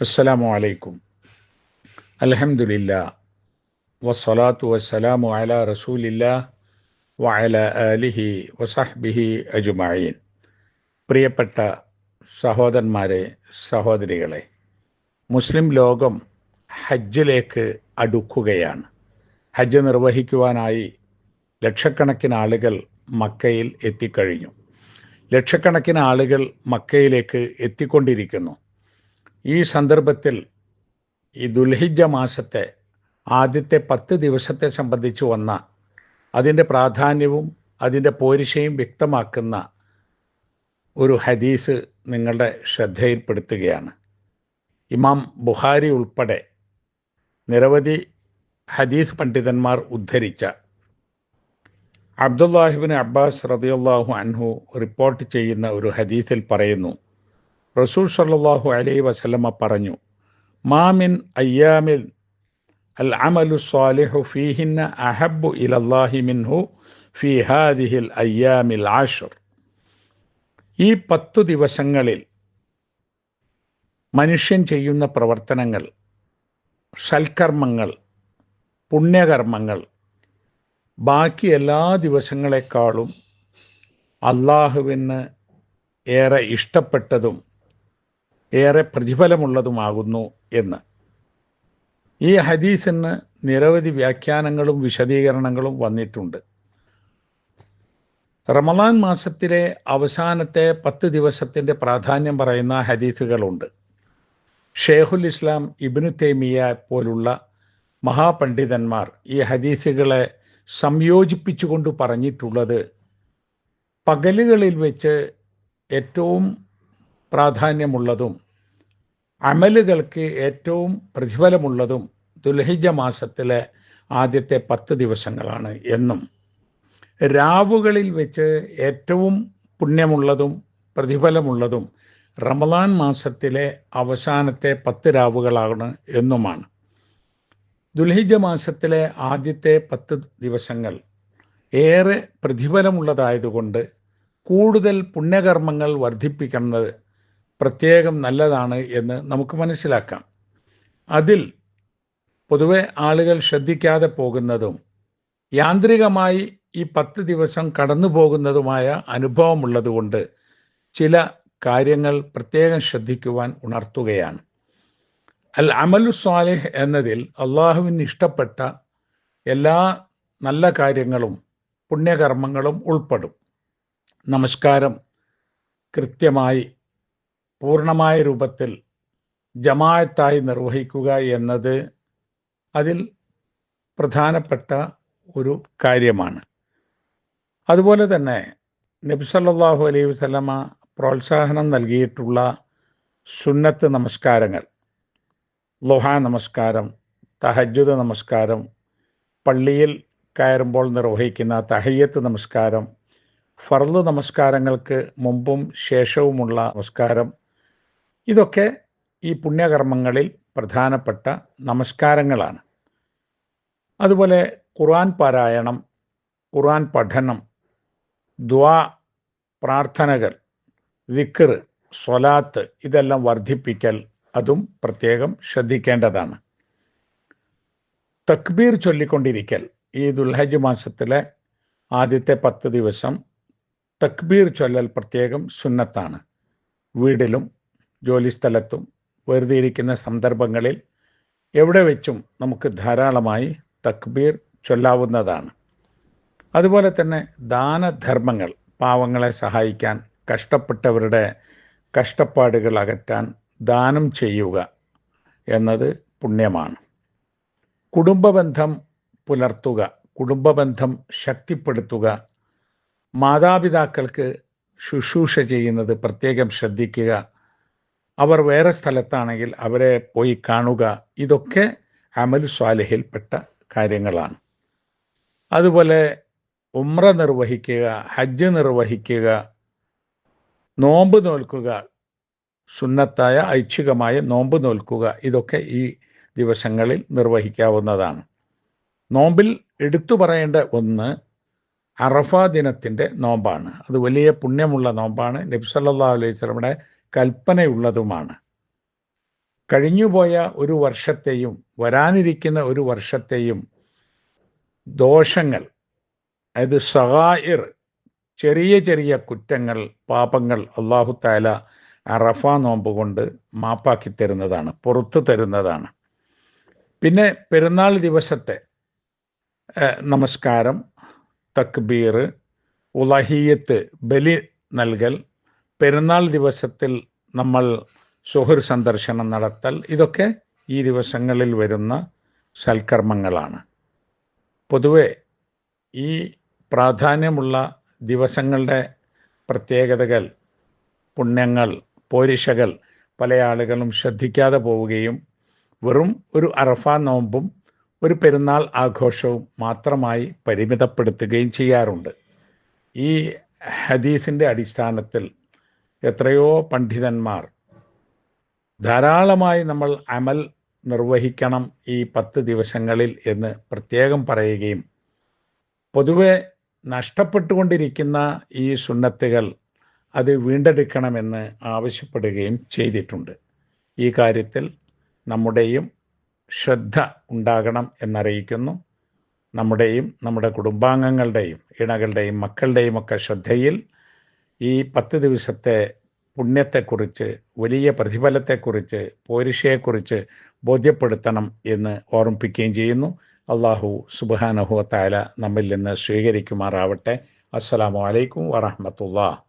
അസ്സലാമു അലൈക്കും. അലഹമുല്ല വസ്സലാത്തു വസ്സലാമു അല റസൂലില്ല വഅല അലിഹി വസഹ്ബിഹി അജുമായിൻ പ്രിയപ്പെട്ട സഹോദരന്മാരെ സഹോദരികളെ മുസ്ലിം ലോകം ഹജ്ജിലേക്ക് അടുക്കുകയാണ്. ഹജ്ജ് നിർവഹിക്കുവാനായി ലക്ഷക്കണക്കിന് ആളുകൾ മക്കയിൽ എത്തിക്കഴിഞ്ഞു. ലക്ഷക്കണക്കിന് ആളുകൾ മക്കയിലേക്ക് എത്തിക്കൊണ്ടിരിക്കുന്നു. ഈ സന്ദർഭത്തിൽ ഈ ദുൽഹിജ മാസത്തെ ആദ്യത്തെ പത്ത് ദിവസത്തെ സംബന്ധിച്ച് വന്ന അതിന്റെ പ്രാധാന്യവും അതിന്റെ പോരിശയും വ്യക്തമാക്കുന്ന ഒരു ഹദീസ് നിങ്ങളുടെ ശ്രദ്ധയിൽപ്പെടുത്തുകയാണ്. ഇമാം ബുഹാരി ഉൾപ്പെടെ നിരവധി ഹദീസ് പണ്ഡിതന്മാർ ഉദ്ധരിച്ച അബ്ദുല്ലാഹിബിൻ അബ്ബാസ് റബിയുള്ളാഹു അൻഹു റിപ്പോർട്ട് ചെയ്യുന്ന ഒരു ഹദീസിൽ പറയുന്നു റസൂൽ സല്ലാഹു അലൈ വസല്ലമ പറഞ്ഞു മാമിൻ അയ്യാമിൽ അൽ അമലു സ്വാലിഹു ഫീഹിന്ന അഹബു ഇലല്ലാഹി മിൻഹു ഫി ഹാദിഹിൽ അയ്യാമിൽ ആഷുർ. ഈ പത്തു ദിവസങ്ങളിൽ മനുഷ്യൻ ചെയ്യുന്ന പ്രവർത്തനങ്ങൾ സൽക്കർമ്മങ്ങൾ പുണ്യകർമ്മങ്ങൾ ബാക്കി എല്ലാ ദിവസങ്ങളെക്കാളും അള്ളാഹുവിന് ഏറെ ഇഷ്ടപ്പെട്ടതും ഏറെ പ്രതിഫലമുള്ളതുമാകുന്നു എന്ന്. ഈ ഹദീസിന് നിരവധി വ്യാഖ്യാനങ്ങളും വിശദീകരണങ്ങളും വന്നിട്ടുണ്ട്. റമദാൻ മാസത്തിലെ അവസാനത്തെ പത്ത് ദിവസത്തിന്റെ പ്രാധാന്യം പറയുന്ന ഹദീസുകളുണ്ട്. ഷേഖുൽ ഇസ്ലാം ഇബിനു തേമിയ പോലുള്ള മഹാപണ്ഡിതന്മാർ ഈ ഹദീസുകളെ സംയോജിപ്പിച്ചുകൊണ്ട് പറഞ്ഞിട്ടുള്ളത് പകലുകളിൽ വെച്ച് ഏറ്റവും പ്രാധാന്യമുള്ളതും അമലുകൾക്ക് ഏറ്റവും പ്രതിഫലമുള്ളതും ദുൽഹിജ മാസത്തിലെ ആദ്യത്തെ പത്ത് ദിവസങ്ങളാണ് എന്നും രാവുകളിൽ വെച്ച് ഏറ്റവും പുണ്യമുള്ളതും പ്രതിഫലമുള്ളതും റമദാൻ മാസത്തിലെ അവസാനത്തെ പത്ത് രാവുകളാണ് എന്നുമാണ്. ദുൽഹിജ മാസത്തിലെ ആദ്യത്തെ പത്ത് ദിവസങ്ങൾ ഏറെ പ്രതിഫലമുള്ളതായതുകൊണ്ട് കൂടുതൽ പുണ്യകർമ്മങ്ങൾ വർദ്ധിപ്പിക്കുന്നത് പ്രത്യേകം നല്ലതാണ് എന്ന് നമുക്ക് മനസ്സിലാക്കാം. അതിൽ പൊതുവെ ആളുകൾ ശ്രദ്ധിക്കാതെ പോകുന്നതും യാന്ത്രികമായി ഈ പത്ത് ദിവസം കടന്നു പോകുന്നതുമായ അനുഭവമുള്ളതുകൊണ്ട് ചില കാര്യങ്ങൾ പ്രത്യേകം ശ്രദ്ധിക്കുവാൻ ഉണർത്തുകയാണ്. അൽ അമലു സ്വാലിഹ് എന്നതിൽ അള്ളാഹുവിന് ഇഷ്ടപ്പെട്ട എല്ലാ നല്ല കാര്യങ്ങളും പുണ്യകർമ്മങ്ങളും ഉൾപ്പെടും. നമസ്കാരം കൃത്യമായി പൂർണമായ രൂപത്തിൽ ജമായത്തായി നിർവഹിക്കുക എന്നത് അതിൽ പ്രധാനപ്പെട്ട ഒരു കാര്യമാണ്. അതുപോലെ തന്നെ നബ്സല്ലാഹു അലൈഹി വസ്ലമ പ്രോത്സാഹനം നൽകിയിട്ടുള്ള സുന്നത്ത് നമസ്കാരങ്ങൾ ലൊഹ നമസ്കാരം തഹജുദ് നമസ്കാരം പള്ളിയിൽ കയറുമ്പോൾ നിർവഹിക്കുന്ന തഹയ്യത്ത് നമസ്കാരം ഫർദ് നമസ്കാരങ്ങൾക്ക് മുമ്പും ശേഷവുമുള്ള നമസ്കാരം ഇതൊക്കെ ഈ പുണ്യകർമ്മങ്ങളിൽ പ്രധാനപ്പെട്ട നമസ്കാരങ്ങളാണ്. അതുപോലെ ഖുർആൻ പാരായണം ഖുർആൻ പഠനം ദ്വാ പ്രാർത്ഥനകൾ ദിക്കർ സ്വലാത്ത് ഇതെല്ലാം വർദ്ധിപ്പിക്കൽ അതും പ്രത്യേകം ശ്രദ്ധിക്കേണ്ടതാണ്. തക്ബീർ ചൊല്ലിക്കൊണ്ടിരിക്കൽ ഈ ദുൽഹജ് മാസത്തിലെ ആദ്യത്തെ പത്ത് ദിവസം തക്ബീർ ചൊല്ലൽ പ്രത്യേകം സുന്നത്താണ്. വീടിലും ജോലിസ്ഥലത്തും വെറുതെ ഇരിക്കുന്ന സന്ദർഭങ്ങളിൽ എവിടെ വെച്ചും നമുക്ക് ധാരാളമായി തക്ബീർ ചൊല്ലാവുന്നതാണ്. അതുപോലെ തന്നെ ദാനധർമ്മങ്ങൾ പാവങ്ങളെ സഹായിക്കാൻ കഷ്ടപ്പെട്ടവരുടെ കഷ്ടപ്പാടുകൾ അകറ്റാൻ ദാനം ചെയ്യുക എന്നത് പുണ്യമാണ്. കുടുംബബന്ധം പുലർത്തുക കുടുംബബന്ധം ശക്തിപ്പെടുത്തുക മാതാപിതാക്കൾക്ക് ശുശ്രൂഷ ചെയ്യുന്നത് പ്രത്യേകം ശ്രദ്ധിക്കുക അവർ വേറെ സ്ഥലത്താണെങ്കിൽ അവരെ പോയി കാണുക. ഇതൊക്കെ അമൽ സ്വാലിഹിൽപ്പെട്ട കാര്യങ്ങളാണ്. അതുപോലെ ഉമ്ര നിർവഹിക്കുക ഹജ്ജ് നിർവഹിക്കുക നോമ്പ് നോൽക്കുക സുന്നത്തായ ഐച്ഛികമായ നോമ്പ് നോൽക്കുക ഇതൊക്കെ ഈ ദിവസങ്ങളിൽ നിർവഹിക്കാവുന്നതാണ്. നോമ്പിൽ എടുത്തു പറയേണ്ട ഒന്ന് അറഫ ദിനത്തിന്റെ നോമ്പാണ്. അത് വലിയ പുണ്യമുള്ള നോമ്പാണ്. നബ്സല്ലാ അലൈഹി സ്വലമിയുടെ കൽപ്പനയുള്ളതുമാണ്. കഴിഞ്ഞുപോയ ഒരു വർഷത്തെയും വരാനിരിക്കുന്ന ഒരു വർഷത്തെയും ദോഷങ്ങൾ അതായത് സഹായിർ ചെറിയ ചെറിയ കുറ്റങ്ങൾ പാപങ്ങൾ അള്ളാഹു താല അറഫ നോമ്പ് കൊണ്ട് മാപ്പാക്കി തരുന്നതാണ് പുറത്തു തരുന്നതാണ്. പിന്നെ പെരുന്നാൾ ദിവസത്തെ നമസ്കാരം തക്ബീർ ഉലഹീയത്ത് ബലി നൽകൽ പെരുന്നാൾ ദിവസത്തിൽ നമ്മൾ സുഹൃ സന്ദർശനം നടത്തൽ. ഇതൊക്കെ ഈ ദിവസങ്ങളിൽ വരുന്ന സൽക്കർമ്മങ്ങളാണ്. പൊതുവെ ഈ പ്രാധാന്യമുള്ള ദിവസങ്ങളുടെ പ്രത്യേകതകൾ പുണ്യങ്ങൾ പോരിശകൾ പല ആളുകളും ശ്രദ്ധിക്കാതെ പോവുകയും വെറും ഒരു അറഫ നോമ്പും ഒരു പെരുന്നാൾ ആഘോഷവും മാത്രമായി പരിമിതപ്പെടുത്തുകയും ചെയ്യാറുണ്ട്. ഈ ഹദീസിന്റെ അടിസ്ഥാനത്തിൽ എത്രയോ പണ്ഡിതന്മാർ ധാരാളമായി നമ്മൾ അമൽ നിർവഹിക്കണം ഈ പത്ത് ദിവസങ്ങളിൽ എന്ന് പ്രത്യേകം പറയുകയും പൊതുവെ നഷ്ടപ്പെട്ടുകൊണ്ടിരിക്കുന്ന ഈ സുന്നത്തുകൾ അത് വീണ്ടെടുക്കണമെന്ന് ആവശ്യപ്പെടുകയും ചെയ്തിട്ടുണ്ട്. ഈ കാര്യത്തിൽ നമ്മുടെയും ശ്രദ്ധ ഉണ്ടാകണം എന്നറിയിക്കുന്നു. നമ്മുടെയും നമ്മുടെ കുടുംബാംഗങ്ങളുടെയും ഇണകളുടെയും മക്കളുടെയും ഒക്കെ ശ്രദ്ധയിൽ ഈ പത്ത് ദിവസത്തെ പുണ്യത്തെക്കുറിച്ച് വലിയ പ്രതിഫലത്തെക്കുറിച്ച് പോരിഷയെക്കുറിച്ച് ബോധ്യപ്പെടുത്തണം എന്ന് ഓർമ്മിപ്പിക്കുകയും ചെയ്യുന്നു. അള്ളാഹു സുബാനഹുവത്തായ നമ്മിൽ നിന്ന് സ്വീകരിക്കുമാറാവട്ടെ. അസ്സലാമു അലൈക്കും വറഹമത്തുള്ള